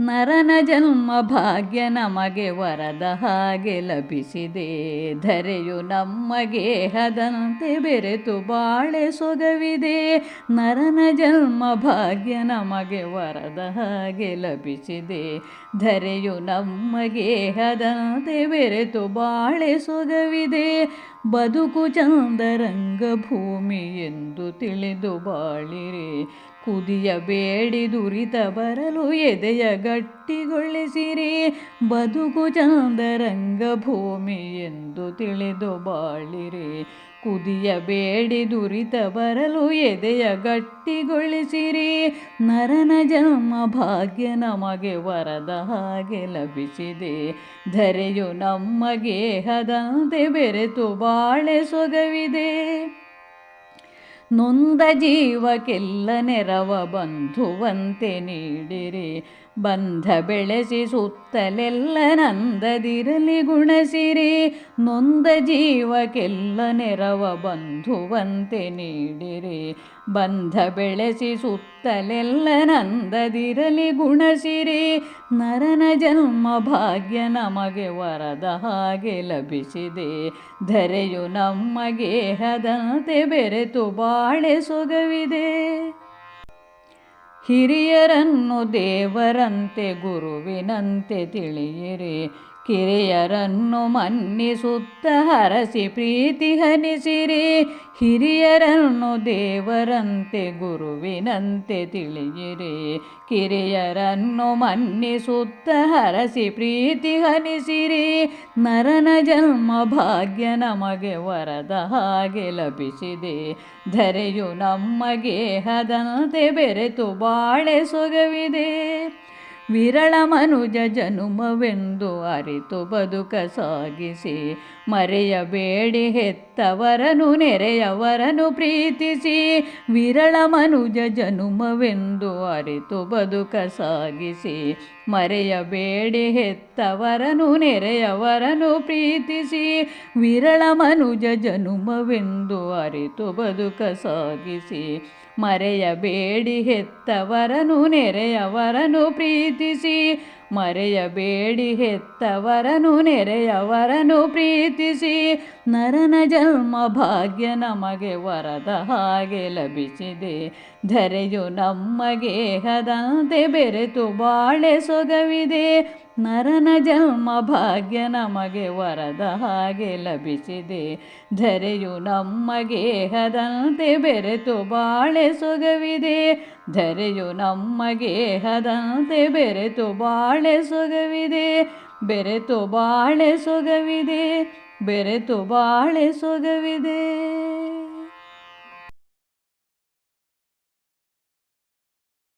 ನರನ ಜನ್ಮ ಭಾಗ್ಯ ನಮಗೆ ವರದ ಹಾಗೆ ಲಭಿಸಿದೆ. ಧರೆಯು ನಮ್ಮ ಹದನಂತೆ ಬೆರೆತು ಬಾಳೆ ಸೊಗವಿದೆ. ನರನ ಜನ್ಮ ಭಾಗ್ಯ ನಮಗೆ ವರದ ಹಾಗೆ ಲಭಿಸಿದೆ. ಧರೆಯು ನಮ್ಮ ಹದನಂತೆ ಬೆರೆತು ಬಾಳೆ ಸೊಗವಿದೆ. ಬದುಕು ಚಂದರಂಗ ಭೂಮಿ ಎಂದು ತಿಳಿದು ಬಾಳಿರಿ. ಕುದಿಯಬೇಡಿ ದುರಿತ ಬರಲು ಎದೆಯ ಗಟ್ಟಿಗೊಳಿಸಿರಿ. ಬದುಕು ಚಂದರಂಗ ಭೂಮಿ ಎಂದು ತಿಳಿದು ಬಾಳಿರಿ. ಕುದಿಯಬೇಡಿ ದುರಿತ ಬರಲು ಎದೆಯ ಗಟ್ಟಿಗೊಳಿಸಿರಿ. ನರನ ಜನ್ಮ ಭಾಗ್ಯ ನಮಗೆ ವರದ ಹಾಗೆ ಲಭಿಸಿದೆ. ಧರೆಯು ನಮ್ಮ ಗೇಹದಂತೆ ಬೆರೆತು ಬಾಳೆ ಸೊಗವಿದೆ. ನೊಂದ ಜೀವಕ್ಕೆಲ್ಲ ನೆರವ ಬಂಧುವಂತೆ ನೀಡಿರಿ. ಬಂಧ ಬೆಳೆಸಿ ಸುತ್ತಲೆಲ್ಲ ನಂದದಿರಲಿ ಗುಣಸಿರಿ. ನೊಂದ ಜೀವಕ್ಕೆಲ್ಲ ನೆರವ ಬಂಧುವಂತೆ ನೀಡಿರಿ. ಬಂಧ ಬೆಳೆಸಿ ಸುತ್ತಲೆಲ್ಲ ನಂದದಿರಲಿ ಗುಣಸಿರಿ. ನರನ ಜನ್ಮ ಭಾಗ್ಯ ನಮಗೆ ವರದ ಹಾಗೆ ಲಭಿಸಿದೆ. ಧರೆಯು ನಮ್ಮ ಹದಂತೆ ಬೆರೆತು ಬಾಳೆ ಸೊಗವಿದೆ. ಹಿರಿಯರನ್ನು ದೇವರಂತೆ, ಗುರುವಿನಂತೆ ತಿಳಿಯಿರಿ. ಕಿರಿಯರನ್ನು ಮನ್ನಿಸುತ್ತ ಹರಸಿ ಪ್ರೀತಿ ಹನಿಸಿರಿ. ಹಿರಿಯರನ್ನು ದೇವರಂತೆ, ಗುರುವಿನಂತೆ ತಿಳಿಯಿರಿ. ಕಿರಿಯರನ್ನು ಮನ್ನಿಸುತ್ತ ಹರಸಿ ಪ್ರೀತಿ ಹನಿಸಿರಿ. ನರನ ಜನ್ಮ ಭಾಗ್ಯ ನಮಗೆ ವರದ ಹಾಗೆ ಲಭಿಸಿದೆ. ಧರೆಯು ನಮ್ಮ ಗೇಹದಂತೆ ಬೆರೆತು ಬಾಳೆ ಸೊಗವಿದೆ. ವಿರಳ ಮನುಜ ಜನುಮವೆಂದು ಅರಿತು ಬದುಕ ಸಾಗಿಸಿ ಮರೆಯಬೇಡಿ ಹೆತ್ತವರನು ನೆರೆಯವರನು ಪ್ರೀತಿಸಿ, ವಿರಳ ಮನುಜ ಜನುಮವೆಂದು ಅರಿತು ಬದುಕ ಸಾಗಿಸಿ ಮರೆಯಬೇಡಿ ಹೆತ್ತವರನು ನೆರೆಯವರನು ಪ್ರೀತಿಸಿ, ವಿರಳ ಮನುಜ ಜನುಮವೆಂದು ಅರಿತು ಬದುಕ ಸಾಗಿಸಿ ಮರೆಯಬೇಡಿ ಹೆತ್ತವರನು ನೆರೆಯವರನು ಪ್ರೀತಿಸಿ, ಮರೆಯಬೇಡಿ ಹೆತ್ತವರನು ನೆರೆಯವರನು ಪ್ರೀತಿಸಿ. ನರನ ಜನ್ಮ ಭಾಗ್ಯ ನಮಗೆ ವರದ ಹಾಗೆ ಲಭಿಸಿದೆ. ಧರೆಯು ನಮ್ಮ ಗೇಹದಂತೆ ಬೆರೆತು ಬಾಳೆ ಸೊಗವಿದೆ. ನರನ ಜನ್ಮ ಭಾಗ್ಯ ನಮಗೆ ವರದ ಹಾಗೆ ಲಭಿಸಿದೆ. ಧರೆಯು ನಮ್ಮ ಗೇಹದಂತೆ ಬೆರೆತು ಬಾಳೆ ಸೊಗವಿದೆ. ಧರೆಯು ನಮ್ಮ ಗೇಹದಂತೆ ಬೆರೆತು ಬಾಳೆ ಸೊಗವಿದೆ. ಬೆರೆತು ಬಾಳೆ ಸೊಗವಿದೆ, ಬೆರೆತು ಬಾಳೆ ಸೊಗವಿದೆ.